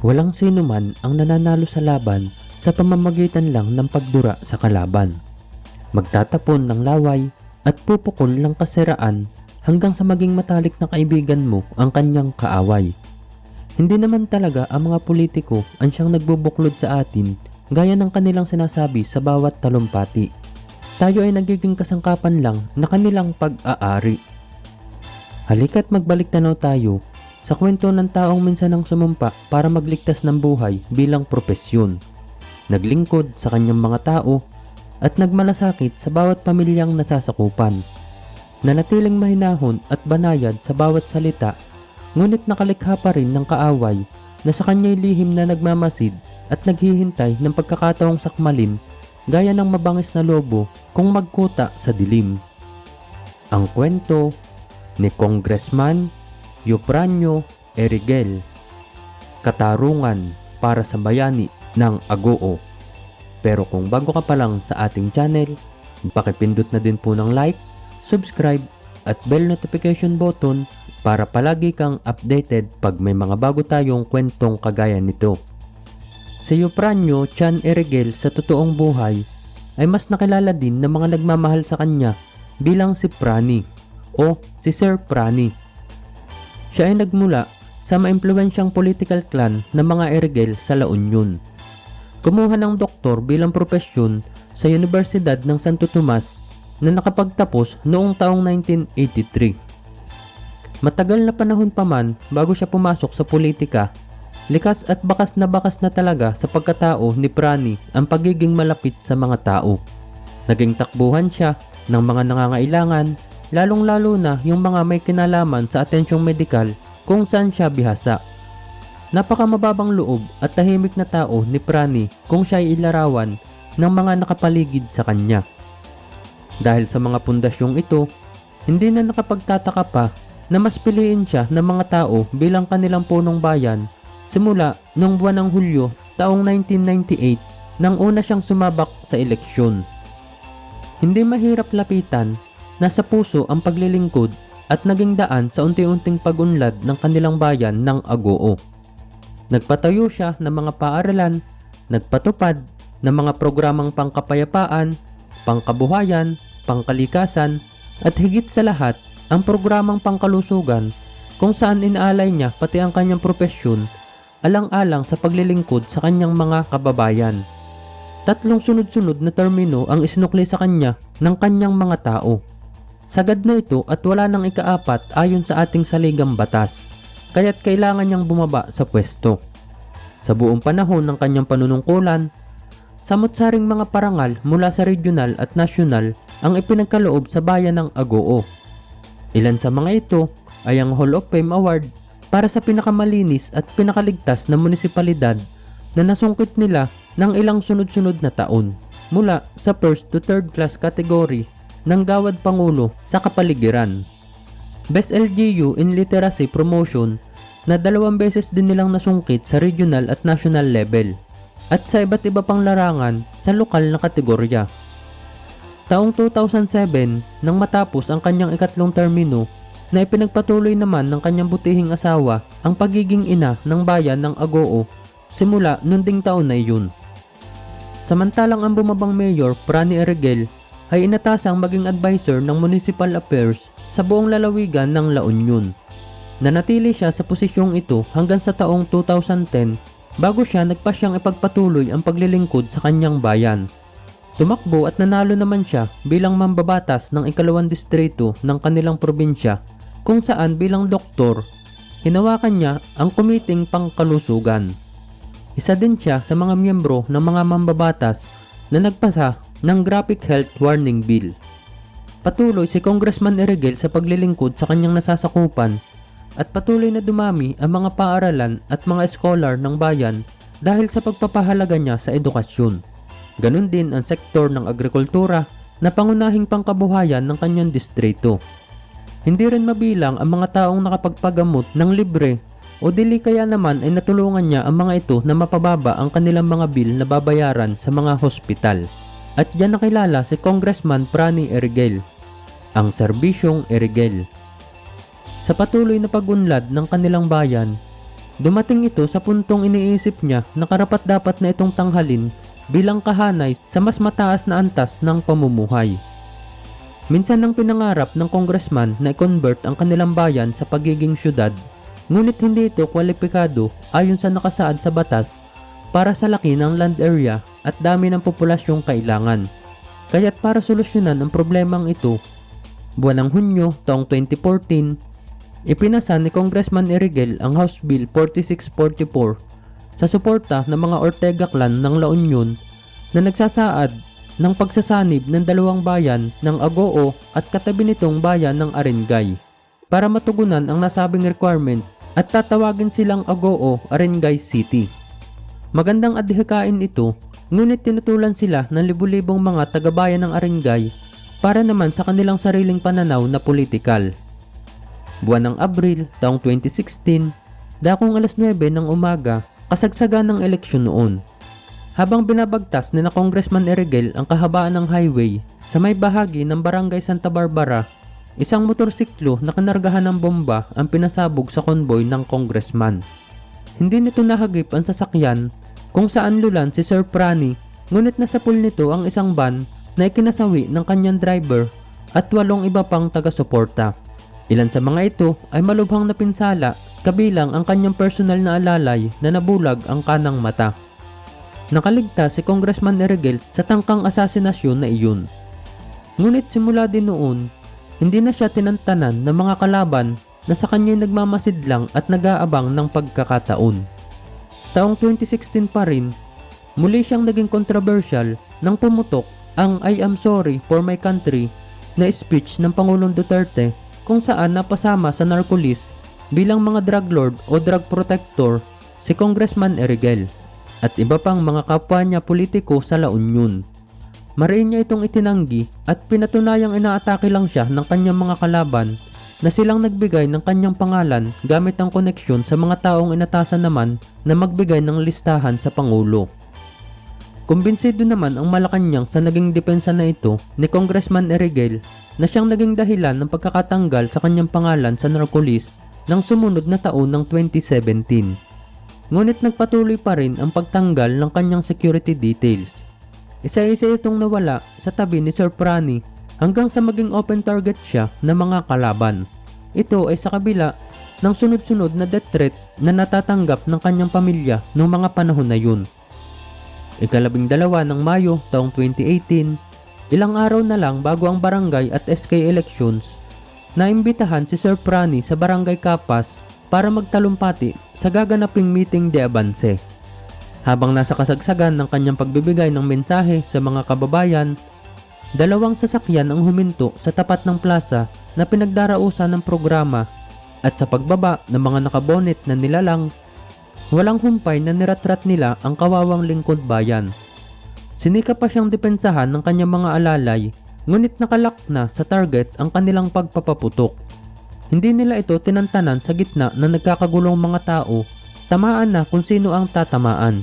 Walang sino man ang nananalo sa laban sa pamamagitan lang ng pagdura sa kalaban. Magtatapon ng laway at pupukol ng kasiraan hanggang sa maging matalik na kaibigan mo ang kanyang kaaway. Hindi naman talaga ang mga politiko ang siyang nagbubuklod sa atin gaya ng kanilang sinasabi sa bawat talumpati. Tayo ay nagiging kasangkapan lang na kanilang pag-aari. Halika't magbalik tanaw tayo sa kwento ng taong minsan ang sumumpa para magligtas ng buhay bilang propesyon. Naglingkod sa kanyang mga tao at nagmalasakit sa bawat pamilyang nasasakupan. Nanatiling mahinahon at banayad sa bawat salita, ngunit nakalikha pa rin ng kaaway na sa kanya'y lihim na nagmamasid at naghihintay ng pagkakataong sakmalin gaya ng mabangis na lobo kung magkuta sa dilim. Ang kwento ni Congressman Yupranyo Erigel Katarungan para sa bayani ng Agoo. Pero kung bago ka pa lang sa ating channel, pakipindot na din po ng like, subscribe at bell notification button para palagi kang updated pag may mga bago tayong kwentong kagaya nito. Si Yupranyo Chan Erigel sa totoong buhay ay mas nakilala din ng mga nagmamahal sa kanya bilang si Prani o si Sir Prani. Siya ay nagmula sa maimpluwensyang political clan ng mga Erigel sa La Union. Kumuha ng doktor bilang propesyon sa Universidad ng Santo Tomas na nakapagtapos noong taong 1983. Matagal na panahon pa man bago siya pumasok sa politika, likas at bakas na bakas na talaga sa pagkatao ni Prani ang pagiging malapit sa mga tao. Naging takbuhan siya ng mga nangangailangan, lalong-lalo na yung mga may kinalaman sa atensyong medikal kung saan siya bihasa. Napakamababang loob at tahimik na tao ni Prani kung siya ay ilarawan ng mga nakapaligid sa kanya. Dahil sa mga pundasyong ito, hindi na nakapagtataka pa na mas piliin siya ng mga tao bilang kanilang punong bayan simula noong buwan ng Hulyo taong 1998 nang una siyang sumabak sa eleksyon. Hindi mahirap lapitan, nasa puso ang paglilingkod at naging daan sa unti-unting pagunlad ng kanilang bayan ng Agoo. Nagpatayo siya ng mga paaralan, nagpatupad ng mga programang pangkapayapaan, pangkabuhayan, pangkalikasan, at higit sa lahat, ang programang pangkalusugan kung saan inaalay niya pati ang kanyang propesyon alang-alang sa paglilingkod sa kanyang mga kababayan. Tatlong sunod-sunod na termino ang isinukli sa kanya ng kanyang mga tao. Sagad na ito at wala nang ikaapat ayon sa ating saligang batas kaya't kailangan niyang bumaba sa pwesto. Sa buong panahon ng kanyang panunungkulan, samot-saring mga parangal mula sa regional at nasyonal ang ipinagkaloob sa bayan ng Agoo. Ilan sa mga ito ay ang Hall of Fame Award para sa pinakamalinis at pinakaligtas na munisipalidad na nasungkit nila ng ilang sunod-sunod na taon mula sa first to third class category ng Gawad Pangulo sa kapaligiran. Best LGU in Literacy Promotion na dalawang beses din nilang nasungkit sa regional at national level at sa iba't iba pang larangan sa lokal na kategorya. Taong 2007 nang matapos ang kanyang ikatlong termino na ipinagpatuloy naman ng kanyang butihing asawa ang pagiging ina ng bayan ng Agoo simula noong ding taon na iyon. Samantalang ang bumabang mayor Prani Erigel ay inatasang maging advisor ng municipal affairs sa buong lalawigan ng La Union. Nanatili siya sa posisyong ito hanggang sa taong 2010 bago siya nagpasyang ipagpatuloy ang paglilingkod sa kanyang bayan. Tumakbo at nanalo naman siya bilang mambabatas ng ikalawang distrito ng kanilang probinsya kung saan bilang doktor, hinawakan niya ang kumiting pangkalusugan. Isa din siya sa mga miyembro ng mga mambabatas na nagpasa ng Graphic Health Warning Bill. Patuloy si Congressman Erigel sa paglilingkod sa kanyang nasasakupan at patuloy na dumami ang mga paaralan at mga scholar ng bayan dahil sa pagpapahalaga niya sa edukasyon. Ganon din ang sektor ng agrikultura na pangunahing pangkabuhayan ng kanyang distrito. Hindi rin mabilang ang mga taong nakapagpagamot ng libre o dili kaya naman ay natulungan niya ang mga ito na mapababa ang kanilang mga bill na babayaran sa mga hospital. At diyan nakilala si Congressman Prani Erigel, ang serbisyong Erigel. Sa patuloy na pagunlad ng kanilang bayan, Dumating ito sa puntong iniisip niya na karapat dapat na itong tanghalin bilang kahanay sa mas mataas na antas ng pamumuhay. Minsan nang pinangarap ng congressman na i-convert ang kanilang bayan sa pagiging syudad, ngunit hindi ito kwalipikado ayon sa nakasaad sa batas para sa laki ng land area at dami ng populasyong kailangan. Kaya't para solusyonan ang problemang ito, buwan ng Hunyo taong 2014, Ipinasa ni Congressman Erigel ang House Bill 4644 sa suporta ng mga Ortega clan ng La Union na nagsasaad ng pagsasanib ng dalawang bayan ng Agoo at katabi nitong bayan ng Arengay para matugunan ang nasabing requirement at tatawagin silang Agoo Arengay City. Magandang adhikain ito ngunit tinutulan sila ng libu-libong mga tagabayan ng Arengay para naman sa kanilang sariling pananaw na politikal. Buwan ng Abril taong 2016, dakong alas 9 ng umaga, kasagsagan ng eleksyon noon. Habang binabagtas ni na Congressman Erigel ang kahabaan ng highway sa may bahagi ng Barangay Santa Barbara, isang motorsiklo na kanargahan ng bomba ang pinasabog sa konboy ng congressman. Hindi nito nahagip ang sasakyan kung saan lulan si Sir Prani ngunit nasa pool nito ang isang van na ikinasawi ng kanyang driver at walong iba pang taga-suporta. Ilan sa mga ito ay malubhang napinsala kabilang ang kanyang personal na alalay na nabulag ang kanang mata. Nakaligtas si Congressman Erigel sa tangkang asasinasyon na iyon. Ngunit simula din noon, hindi na siya tinantanan ng mga kalaban na sa kanya nagmamasid lang at nag-aabang ng pagkakataon. Taong 2016 pa rin, muli siyang naging controversial nang pumutok ang I am sorry for my country na speech ng Pangulong Duterte kung saan napasama sa narcolis bilang mga drug lord o drug protector si Congressman Erigel at iba pang mga kapwa niya politiko sa La Union. Mariin niya itong itinanggi at pinatunayang inaatake lang siya ng kanyang mga kalaban na silang nagbigay ng kanyang pangalan gamit ang koneksyon sa mga taong inatasan naman na magbigay ng listahan sa Pangulo. Kumbinsido naman ang Malacanang sa naging depensa na ito ni Congressman Erigel na siyang naging dahilan ng pagkakatanggal sa kanyang pangalan sa narcolis ng sumunod na taon ng 2017. Ngunit nagpatuloy pa rin ang pagtanggal ng kanyang security details. Isa-isa itong nawala sa tabi ni Sir Prani hanggang sa maging open target siya ng mga kalaban. Ito ay sa kabila ng sunod-sunod na death threat na natatanggap ng kanyang pamilya noong mga panahon na yun. Ikalabing dalawa ng Mayo taong 2018, ilang araw na lang bago ang barangay at SK elections, naimbitahan si Sir Prani sa Barangay Kapas para magtalumpati sa gaganaping meeting de Avance. Habang nasa kasagsagan ng kanyang pagbibigay ng mensahe sa mga kababayan, dalawang sasakyan ang huminto sa tapat ng plaza na pinagdarausan ng programa at sa pagbaba ng mga nakabonet na nilalang Walang humpay na niratrat nila ang kawawang lingkod bayan. Sinika pa siyang depensahan ng kanyang mga alalay, ngunit nakalak na sa target ang kanilang pagpapaputok. Hindi nila ito tinantanan sa gitna na nagkakagulong mga tao, tamaan na kung sino ang tatamaan.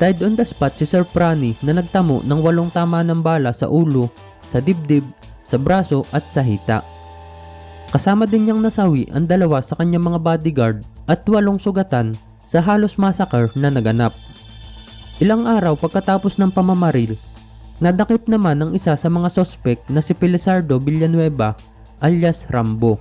Died on the spot si Sir Prani na nagtamo ng walong tama ng bala sa ulo, sa dibdib, sa braso at sa hita. Kasama din niyang nasawi ang dalawa sa kanyang mga bodyguard at walong sugatan sa halos massacre na naganap. Ilang araw pagkatapos ng pamamaril, nadakip naman ng isa sa mga sospek na si Pilisardo Villanueva alias Rambo.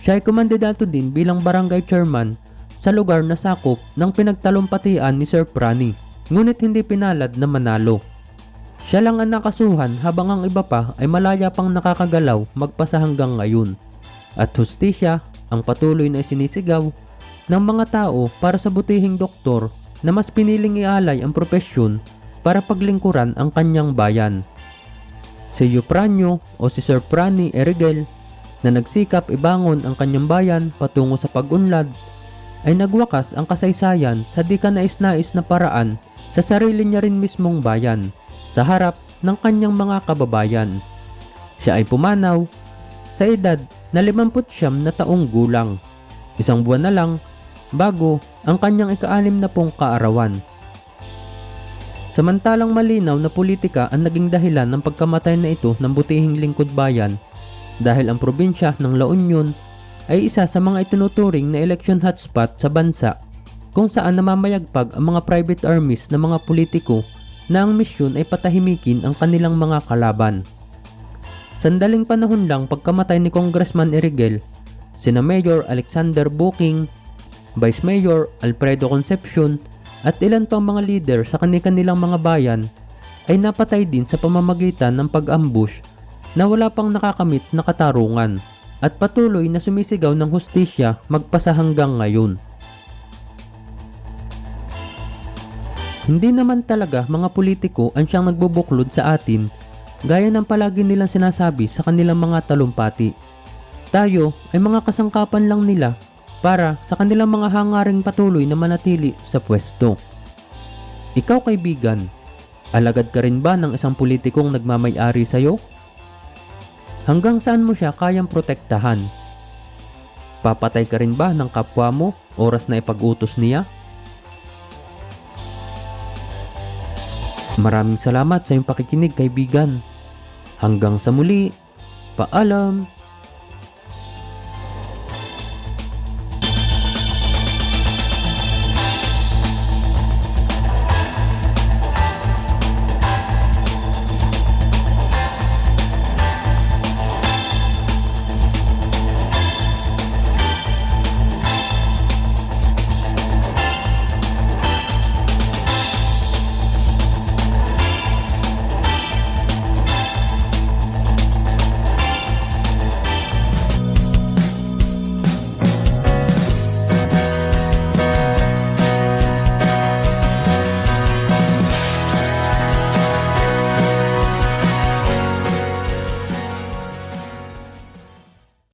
Siya ay kumandidato din bilang barangay chairman sa lugar na sakop ng pinagtalumpatian ni Sir Prani, ngunit hindi pinalad na manalo. Siya lang ang nakasuhan habang ang iba pa ay malaya pang nakakagalaw magpasa hanggang ngayon. At hustisya ang patuloy na sinisigaw ng mga tao para sa butihing doktor na mas piniling ialay ang propesyon para paglingkuran ang kanyang bayan. Si Eupranio o si Sir Prani Erigel na nagsikap ibangon ang kanyang bayan patungo sa pag-unlad ay nagwakas ang kasaysayan sa di ka nais-nais na paraan sa sarili niya rin mismong bayan sa harap ng kanyang mga kababayan. Siya ay pumanaw sa edad na 59 na taong gulang. Isang buwan na lang bago ang kanyang ikaalim na pong kaarawan. Samantalang malinaw na politika ang naging dahilan ng pagkamatay na ito ng butihing lingkod bayan dahil ang probinsya ng La Union ay isa sa mga itinuturing na election hotspot sa bansa kung saan namamayagpag ang mga private armies ng mga politiko na ang misyon ay patahimikin ang kanilang mga kalaban. Sandaling panahon lang pagkamatay ni Congressman Erigel, sina Mayor Alexander Booking, Vice Mayor Alfredo Concepcion at ilan pang mga leader sa kanilang mga bayan ay napatay din sa pamamagitan ng pag-ambush na wala pang nakakamit na katarungan at patuloy na sumisigaw ng hustisya magpasa hanggang ngayon. Hindi naman talaga mga politiko ang siyang nagbubuklod sa atin gaya ng palagi nilang sinasabi sa kanilang mga talumpati. Tayo ay mga kasangkapan lang nila para sa kanilang mga hangaring patuloy na manatili sa pwesto. Ikaw kaibigan, alagad ka rin ba ng isang politikong nagmamay-ari sa'yo? Hanggang saan mo siya kayang protektahan? Papatay ka rin ba ng kapwa mo oras na ipag-utos niya? Maraming salamat sa iyong pakikinig kaibigan. Hanggang sa muli, paalam!